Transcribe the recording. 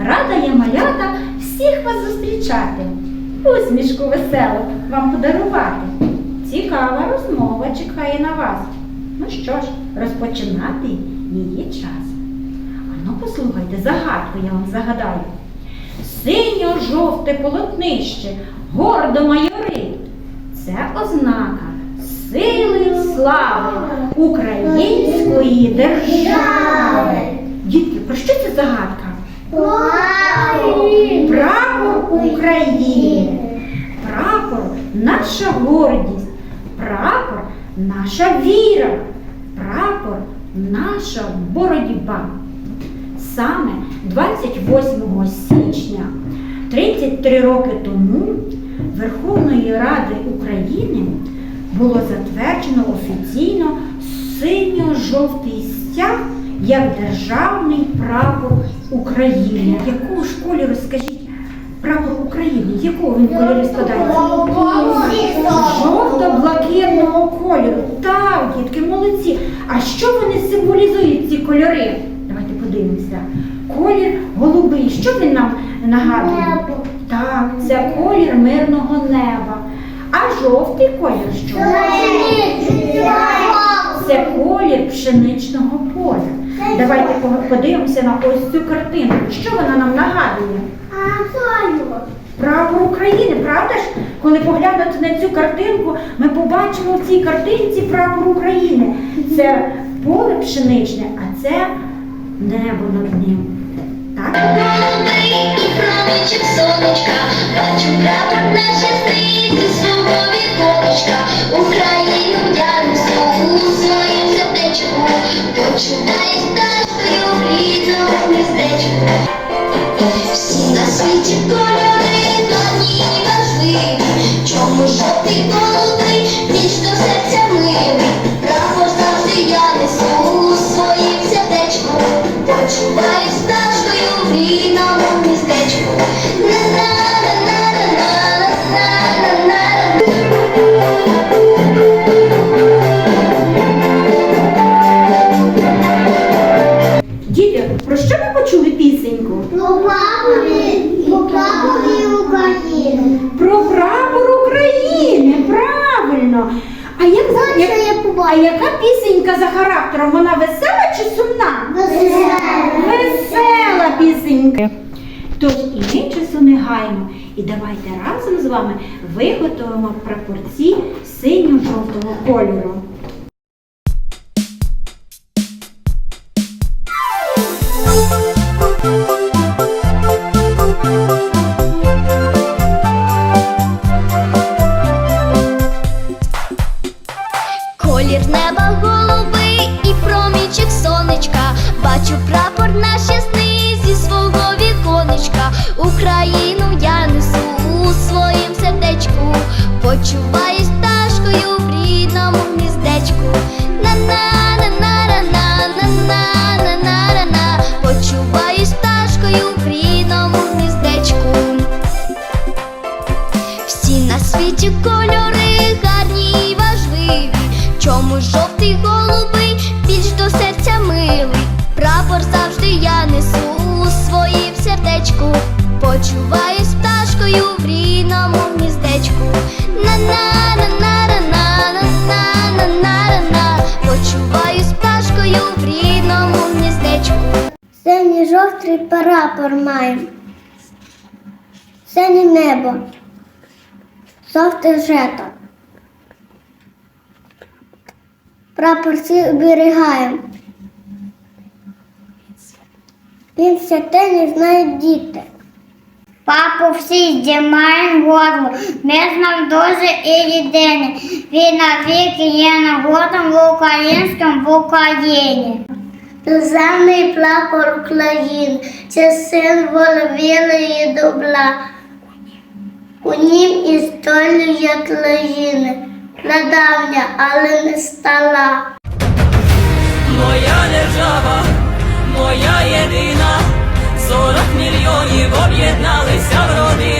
Рада я малята всіх вас зустрічати, усмішку веселу вам подарувати. Цікава розмова чекає на вас. Ну що ж, розпочинати її час. А ну послухайте, загадку я вам загадаю. Синьо-жовте полотнище гордо майорить. Це ознака сили і слави української держави. Дітки, про що це загадка? Прапор України. Прапор наша гордість. Прапор наша віра. Прапор наша боротьба. Саме 28 січня 33 роки тому Верховної Ради України було затверджено офіційно синьо-жовтий стяг як державний прапор України. Яку ж кольору, скажіть, прапор України? Якого він кольору складається? Жовто-блакитного кольору. Так, дітки, молодці. А що вони символізують, ці кольори? Давайте подивимося. Колір голубий. Що він нам нагадує? Так, це колір мирного неба. А жовтий колір що? Це колір пшеничного поля. Давайте подивимося на ось цю картинку. Що вона нам нагадує? Прапор України, правда ж? Коли поглянути на цю картинку, ми побачимо в цій картинці прапор України. Це поле пшеничне, а це небо над ним. Так? Почуваюсь пташкою в рідному гніздечку. Всі на світі кольори но ні важливі, чому жовтий голубий, ніч до серця милий. Прапор завжди я несу у сердечку, почуваюсь а яка пісенька за характером? Вона весела чи сумна? Весела пісенька. Тож і ми часу не гаємо. І давайте разом з вами виготовимо прапорці синьо-жовтого кольору. Неба голуби і промінчик сонечка. Бачу прапор наш сердечку. Почуваюсь пташкою в рідному гніздечку. На-на-на-на-на-на-на-на-на-на. Почуваюсь пташкою в рідному гніздечку. Синій жовтий прапор маємо. Синє небо. Жовте жето. Прапор всі оберігаємо. Він святині знають діти. Папу всі здіймаємо голову, ми з нам дуже і єдині. Він навіки є нагодом в українському в Україні. Державний прапор України це символ віри і добра. У нім історія країни, прадавня, але не стара. 40 мільйонів об'єдналися в родину.